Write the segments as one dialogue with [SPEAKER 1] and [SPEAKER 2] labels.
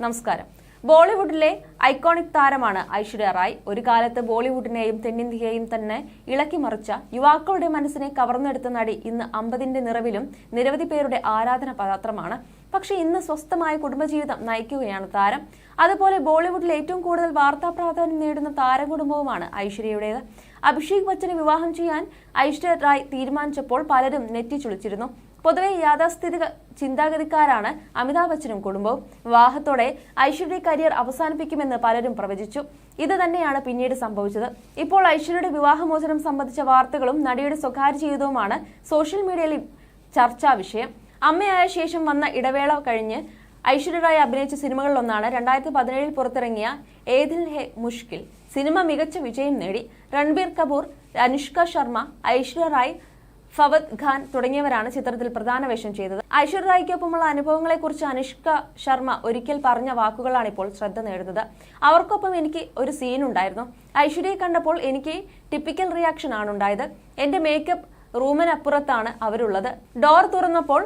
[SPEAKER 1] നമസ്കാരം. ബോളിവുഡിലെ ഐക്കോണിക് താരമാണ് ഐശ്വര്യ റായ്. ഒരു കാലത്ത് ബോളിവുഡിനെയും തെന്നിന്ത്യയെയും തന്നെ ഇളക്കി മറിച്ച യുവാക്കളുടെ മനസ്സിനെ കവർന്നെടുത്ത നടി ഇന്ന് അമ്പതിന്റെ നിറവിലും നിരവധി പേരുടെ ആരാധന പാത്രമാണ്. പക്ഷേ ഇന്ന് സ്വസ്ഥമായ കുടുംബജീവിതം നയിക്കുകയാണ് താരം. അതുപോലെ ബോളിവുഡിൽ ഏറ്റവും കൂടുതൽ വാർത്താ പ്രാധാന്യം നേടുന്ന താരകുടുംബവുമാണ് ഐശ്വര്യയുടേത്. അഭിഷേക് ബച്ചനെ വിവാഹം ചെയ്യാൻ ഐശ്വര്യ റായ് തീരുമാനിച്ചപ്പോൾ പലരും നെറ്റിച്ചുളിച്ചിരുന്നു. പൊതുവെ യാഥാസ്ഥിതിക ചിന്താഗതിക്കാരാണ് അമിതാഭ് ബച്ചനും കുടുംബവും. വിവാഹത്തോടെ ഐശ്വര്യ കരിയർ അവസാനിപ്പിക്കുമെന്ന് പലരും പ്രവചിച്ചു. ഇത് തന്നെയാണ് പിന്നീട് സംഭവിച്ചത്. ഇപ്പോൾ ഐശ്വര്യയുടെ വിവാഹമോചനം സംബന്ധിച്ച വാർത്തകളും നടിയുടെ സ്വകാര്യ ജീവിതവുമാണ് സോഷ്യൽ മീഡിയയിൽ ചർച്ചാ വിഷയം. അമ്മയായ ശേഷം വന്ന ഇടവേള കഴിഞ്ഞ് ഐശ്വര്യ റായ് അഭിനയിച്ച സിനിമകളിലൊന്നാണ് രണ്ടായിരത്തി പതിനേഴിൽ പുറത്തിറങ്ങിയ ഏതിൽ ഹെ മുഷ്കിൽ. സിനിമ മികച്ച വിജയം നേടി. രൺബീർ കപൂർ അനുഷ്ക ശർമ്മ ഐശ്വര്യ റായ് ഫവദ് ഖാൻ തുടങ്ങിയവരാണ് ചിത്രത്തിൽ പ്രധാന വേഷം ചെയ്തത്. ഐശ്വര്യ അനുഭവങ്ങളെ അനുഭവങ്ങളെക്കുറിച്ച് അനുഷ്ക ശർമ്മ ഒരിക്കൽ പറഞ്ഞ വാക്കുകളാണ് ഇപ്പോൾ ശ്രദ്ധ നേടുന്നത്. അവർക്കൊപ്പം എനിക്ക് ഒരു സീൻ ഉണ്ടായിരുന്നു. ഐശ്വര്യയെ കണ്ടപ്പോൾ എനിക്ക് ടിപ്പിക്കൽ റിയാക്ഷൻ ആണ് ഉണ്ടായത്. എന്റെ മേക്കപ്പ് റൂമിനപ്പുറത്താണ് അവരുള്ളത്. ഡോർ തുറന്നപ്പോൾ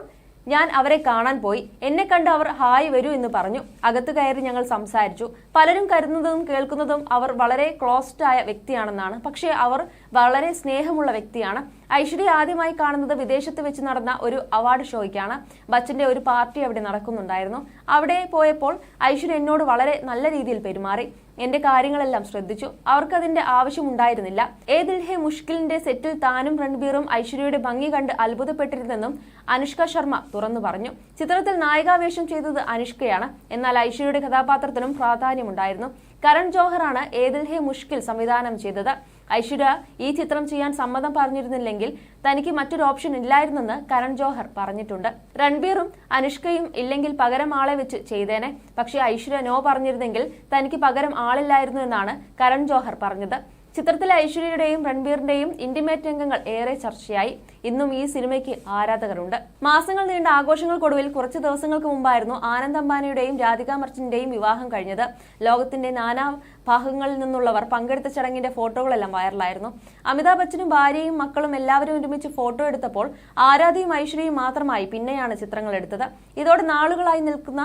[SPEAKER 1] ഞാൻ അവരെ കാണാൻ പോയി. എന്നെ കണ്ട് അവർ ഹായ് വരൂ എന്ന് പറഞ്ഞു. അകത്ത് കയറി ഞങ്ങൾ സംസാരിച്ചു. പലരും കരുതുന്നതും കേൾക്കുന്നതും അവർ വളരെ ക്ലോസ്ഡ് ആയ വ്യക്തിയാണെന്നാണ്. പക്ഷേ അവർ വളരെ സ്നേഹമുള്ള വ്യക്തിയാണ്. ഐശ്വര്യ ആദ്യമായി കാണുന്നത് വിദേശത്ത് വെച്ച് നടന്ന ഒരു അവാർഡ് ഷോയ്ക്കാണ്. ബച്ചന്റെ ഒരു പാർട്ടി അവിടെ നടക്കുന്നുണ്ടായിരുന്നു. അവിടെ പോയപ്പോൾ ഐശ്വര്യ എന്നോട് വളരെ നല്ല രീതിയിൽ പെരുമാറി. എന്റെ കാര്യങ്ങളെല്ലാം ശ്രദ്ധിച്ചു. അവർക്കതിന്റെ ആവശ്യമുണ്ടായിരുന്നില്ല. ഏതിൽ ഹെ മുഷ്കിലിന്റെ സെറ്റിൽ താനും രൺബീറും ഐശ്വര്യയുടെ ഭംഗി കണ്ട് അത്ഭുതപ്പെട്ടിരുന്നെന്നും അനുഷ്ക ശർമ്മ തുറന്നു പറഞ്ഞു. ചിത്രത്തിൽ നായികാവേഷം ചെയ്തത് അനുഷ്കയാണ്. എന്നാൽ ഐശ്വര്യയുടെ കഥാപാത്രത്തിനും പ്രാധാന്യമുണ്ടായിരുന്നു. കരൺ ജോഹറാണ് ഏതിൽ ഹെ മുഷ്കിൽ സംവിധാനം ചെയ്തത്. ഐശ്വര്യ ഈ ചിത്രം ചെയ്യാൻ സമ്മതം പറഞ്ഞിരുന്നില്ലെങ്കിൽ തനിക്ക് മറ്റൊരു ഓപ്ഷൻ ഇല്ലായിരുന്നെന്ന് കരൺ ജോഹർ പറഞ്ഞിട്ടുണ്ട്. രൺബീറും അനുഷ്കയും ഇല്ലെങ്കിൽ പകരം ആളെ വെച്ച് ചെയ്തേനെ. പക്ഷേ ഐശ്വര്യ നോ പറഞ്ഞിരുന്നെങ്കിൽ തനിക്ക് പകരം ആളില്ലായിരുന്നു എന്നാണ് കരൺ ജോഹർ പറഞ്ഞത്. ചിത്രത്തിലെ ഐശ്വര്യയുടെയും രൺബീറിന്റെയും ഇന്റിമേറ്റ് രംഗങ്ങൾ ഏറെ ചർച്ചയായി. ഇന്നും ഈ സിനിമയ്ക്ക് ആരാധകരുണ്ട്. മാസങ്ങൾ നീണ്ട ആഘോഷങ്ങൾക്കൊടുവിൽ കുറച്ച് ദിവസങ്ങൾക്ക് മുമ്പായിരുന്നു ആനന്ദ് അംബാനിയുടെയും രാധിക മർച്ചന്റെയും വിവാഹം കഴിഞ്ഞത്. ലോകത്തിന്റെ നാനാ ഭാഗങ്ങളിൽ നിന്നുള്ളവർ പങ്കെടുത്ത ചടങ്ങിന്റെ ഫോട്ടോകളെല്ലാം വൈറലായിരുന്നു. അമിതാഭ് ബച്ചനും ഭാര്യയും മക്കളും എല്ലാവരും ഒരുമിച്ച് ഫോട്ടോ എടുത്തപ്പോൾ ആരാധയും ഐശ്വര്യയും മാത്രമായി പിന്നെയാണ് ചിത്രങ്ങൾ എടുത്തത്. ഇതോടെ നാളുകളായി നിൽക്കുന്ന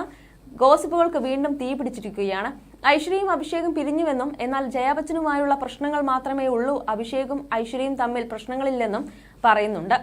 [SPEAKER 1] ഗോസിപ്പുകൾക്ക് വീണ്ടും തീ പിടിച്ചിരിക്കുകയാണ് ഐശ്വര്യയും അഭിഷേകും പിരിഞ്ഞുവെന്നും എന്നാൽ ജയാബച്ചനുമായുള്ള പ്രശ്നങ്ങൾ മാത്രമേ ഉള്ളൂ. അഭിഷേകും ഐശ്വര്യയും തമ്മിൽ പ്രശ്നങ്ങളില്ലെന്നും പറയുന്നുണ്ട്.